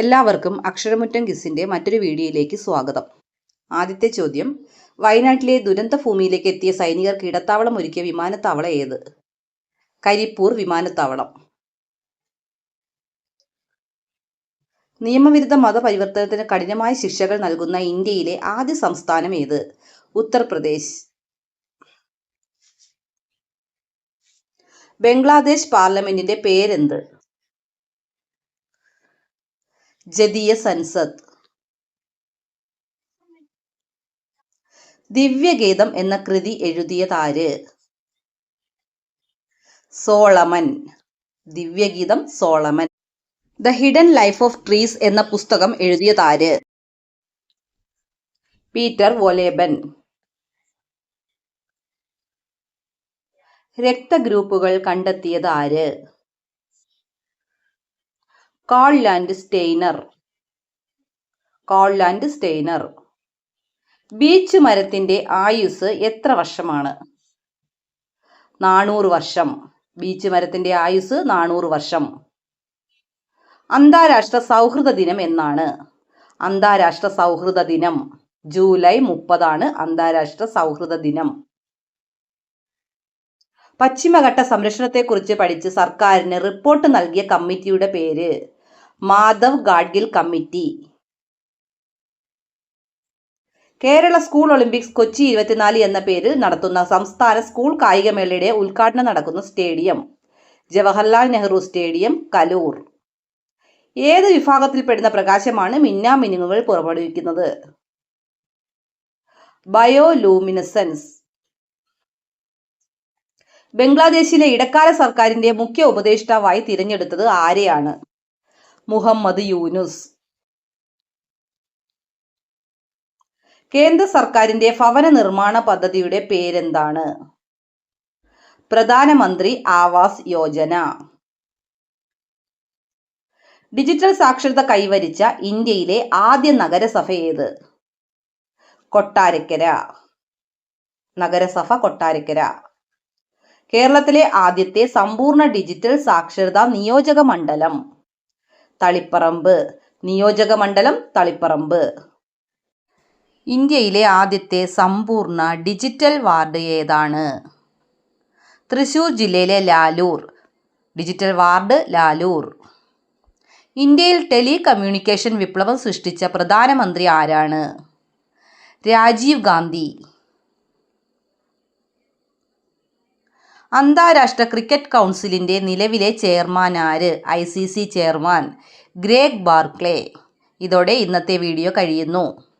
എല്ലാവർക്കും അക്ഷരമുറ്റം കിസിന്റെ മറ്റൊരു വീഡിയോയിലേക്ക് സ്വാഗതം. ആദ്യത്തെ ചോദ്യം വയനാട്ടിലെ ദുരന്ത ഭൂമിയിലേക്ക് എത്തിയ സൈനികർക്ക് ഇടത്താവളം ഒരുക്കിയ വിമാനത്താവളം ഏത്? കരിപ്പൂർ വിമാനത്താവളം. നിയമവിരുദ്ധ മതപരിവർത്തനത്തിന് കഠിനമായ ശിക്ഷകൾ നൽകുന്ന ഇന്ത്യയിലെ ആദ്യ സംസ്ഥാനം ഏത്? ഉത്തർപ്രദേശ്. ബംഗ്ലാദേശ് പാർലമെന്റിന്റെ പേരെന്ത്? ജദീയ സൻസദ്. ദിവ്യഗീതം എന്ന കൃതി എഴുതിയതാര്? Solomon. ദിവ്യഗീതം Solomon. The hidden life of trees എന്ന പുസ്തകം എഴുതിയതാര്? Peter Wohlleben. രക്തഗ്രൂപ്പുകൾ കണ്ടെത്തിയത് ആര് Karl Landsteiner Karl Landsteiner beech മരത്തിന്റെ ആയുസ് എത്ര വർഷമാണ്? നാനൂറ് വർഷം. ബീച്ച് മരത്തിന്റെ ആയുസ് നാനൂറ് വർഷം. അന്താരാഷ്ട്ര സൗഹൃദ ദിനം എന്നാണ്. അന്താരാഷ്ട്ര സൗഹൃദ ദിനം. ജൂലൈ മുപ്പതാണ് അന്താരാഷ്ട്ര സൗഹൃദ ദിനം. പശ്ചിമഘട്ട സംരക്ഷണത്തെക്കുറിച്ച് പഠിച്ച് സർക്കാരിന് റിപ്പോർട്ട് നൽകിയ കമ്മിറ്റിയുടെ പേര് Madhav Gadgil committee. Kerala school olympics Kochi ഇരുപത്തിനാല് എന്ന പേരിൽ നടത്തുന്ന സംസ്ഥാന സ്കൂൾ കായികമേളയുടെ ഉദ്ഘാടനം നടക്കുന്ന സ്റ്റേഡിയം ജവഹർലാൽ നെഹ്റു സ്റ്റേഡിയം കലൂർ. ഏത് വിഭാഗത്തിൽപ്പെടുന്ന പ്രകാശമാണ് മിന്നാമിനുങ്ങുകൾ പുറപ്പെടുവിക്കുന്നത്? ബയോലൂമിനസൻസ്. ബംഗ്ലാദേശിലെ ഇടക്കാല സർക്കാരിന്റെ മുഖ്യ ഉപദേഷ്ടാവായി തിരഞ്ഞെടുത്തത് ആരെയാണ്? മുഹമ്മദ് യൂനുസ്. കേന്ദ്ര സർക്കാരിന്റെ ഭവന നിർമ്മാണ പദ്ധതിയുടെ പേരെന്താണ്? പ്രധാനമന്ത്രി ആവാസ് യോജന. ഡിജിറ്റൽ സാക്ഷരത കൈവരിച്ച ഇന്ത്യയിലെ ആദ്യ നഗരസഭ ഏത്? കൊട്ടാരക്കര. നഗരസഭ കൊട്ടാരക്കര. കേരളത്തിലെ ആദ്യത്തെ സമ്പൂർണ ഡിജിറ്റൽ സാക്ഷരതാ നിയോജക മണ്ഡലം. തളിപ്പറമ്പ്. നിയോജക മണ്ഡലം തളിപ്പറമ്പ്. ഇന്ത്യയിലെ ആദ്യത്തെ സമ്പൂർണ ഡിജിറ്റൽ വാർഡ് ഏതാണ്? തൃശൂർ ജില്ലയിലെ ലാലൂർ. Digital ward Lalur. ഇന്ത്യയിൽ ടെലികമ്മ്യൂണിക്കേഷൻ വിപ്ലവം സൃഷ്ടിച്ച പ്രധാനമന്ത്രി ആരാണ്? രാജീവ് ഗാന്ധി. അന്താരാഷ്ട്ര ക്രിക്കറ്റ് കൗൺസിലിന്റെ നിലവിലെ ചെയർമാൻ ആര്? I C C chairman Greg Barclay. ഇതോടെ ഇന്നത്തെ വീഡിയോ കഴിയുന്നു.